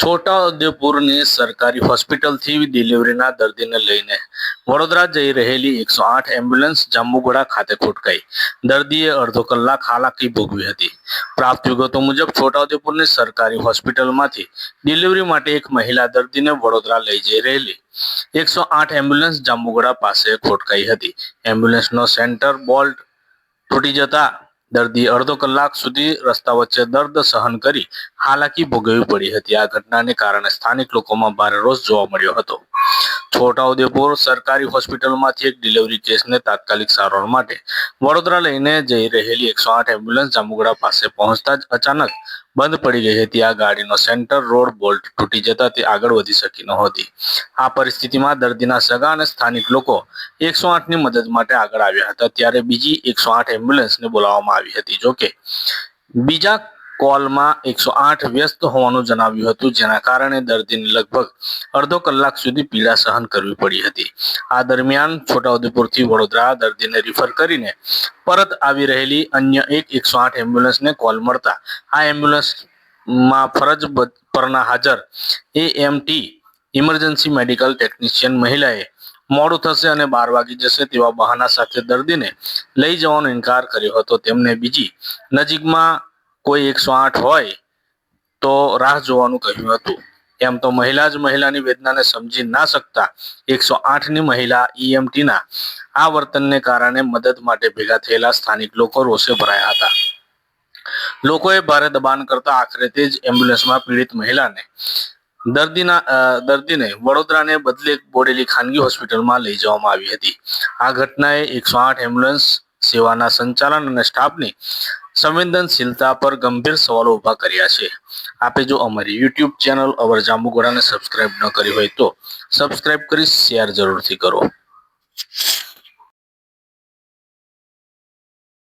છોટાઉદેપુરની સરકારી હોસ્પિટલથી ડિલિવરીના દર્દીને લઈને વડોદરા જઈ રહેલી એકસો આઠ એમ્બ્યુલન્સ જાંબુગોડા ખાતે ખોટકાઈ દર્દીએ અડધો કલાક હાલાકી ભોગવી હતી. પ્રાપ્ત વિગતો મુજબ છોટાઉદેપુરની સરકારી હોસ્પિટલમાંથી ડિલિવરી માટે એક મહિલા દર્દીને વડોદરા લઈ જઈ રહેલી એકસો આઠ એમ્બ્યુલન્સ જાંબુગોડા પાસે ખોટકાઈ હતી. એમ્બ્યુલન્સનો સેન્ટર બોલ્ટ તૂટી જતા દર્દી અડધો કલાક સુધી રસ્તા વચ્ચે દર્દ સહન કરી હાલાકી ભોગવવી પડી હતી. આ ઘટનાને કારણે સ્થાનિક લોકોમાં ભારે રોષ જોવા મળ્યો હતો. છોટાઉદેપુર સરકારી હોસ્પિટલમાંથી એક ડિલિવરી કેસને તાત્કાલિક સારવાર માટે વડોદરા લઈને જઈ રહેલી એકસો આઠ એમ્બ્યુલન્સ જામુગડા પાસે પહોંચતા જ અચાનક બંધ પડી ગઈ હતી. આ ગાડીનો સેન્ટર રોડ બોલ્ટ તૂટી જતા તે આગળ વધી શકી નહોતી. આ પરિસ્થિતિમાં દર્દીના સગા અને સ્થાનિક લોકો એકસો આઠની મદદ માટે આગળ આવ્યા હતા. ત્યારે બીજી એકસો આઠ એમ્બ્યુલન્સને બોલાવવામાં આવી હતી. જોકે બીજા કોલમાં એકસો આઠ વ્યસ્ત હોવાનું જણાવ્યું હતું, જેના કારણે દર્દીને લગભગ અડધો કલાક સુધી પીડા સહન કરવી પડી હતી. આ દરમિયાન છોટાઉદેપુરથી વડોદરા દર્દીને રિફર કરીને પરત આવી રહેલી અન્ય એક એકસો આઠ એમ્બ્યુલન્સને કોલ મળતા આ એમ્બ્યુલન્સમાં ફરજ પરના હાજર એએમટી ઇમરજન્સી મેડિકલ ટેકનિશિયન મહિલાએ મોડું થશે અને બાર વાગી જશે તેવા બહાના સાથે દર્દીને લઈ જવાનો ઇનકાર કર્યો હતો. તેમને બીજી નજીકમાં કોઈ એકસો આઠ હોય તો રાહ જોવાનું કહ્યું હતું. એમ તો મહિલા જ મહિલાની વેદનાને સમજી ના શકતા એકસો આઠની મહિલા ઈએમટીના આ વર્તનને કારણે મદદ માટે ભેગા થયેલા સ્થાનિક લોકો રોષે ભરાયા હતા. લોકોએ ભારે દબાણ કરતા આખરે તે જ એમ્બ્યુલન્સમાં પીડિત મહિલાને દર્દીના દર્દીને વડોદરાને બદલે બોડેલી ખાનગી હોસ્પિટલમાં લઈ જવામાં આવી હતી. આ ઘટનાએ એકસો આઠ એમ્બ્યુલન્સ સેવાના સંચાલન અને સ્ટાફની સંવેદનશીલતા પર ગંભીર સવાલો ઊભા કર્યા છે. આપે જો અમારી યુટ્યુબ ચેનલ અવર જાંબુગોડાને સબસ્ક્રાઇબ ન કરી હોય તો સબસ્ક્રાઇબ કરી શેર જરૂરથી કરો.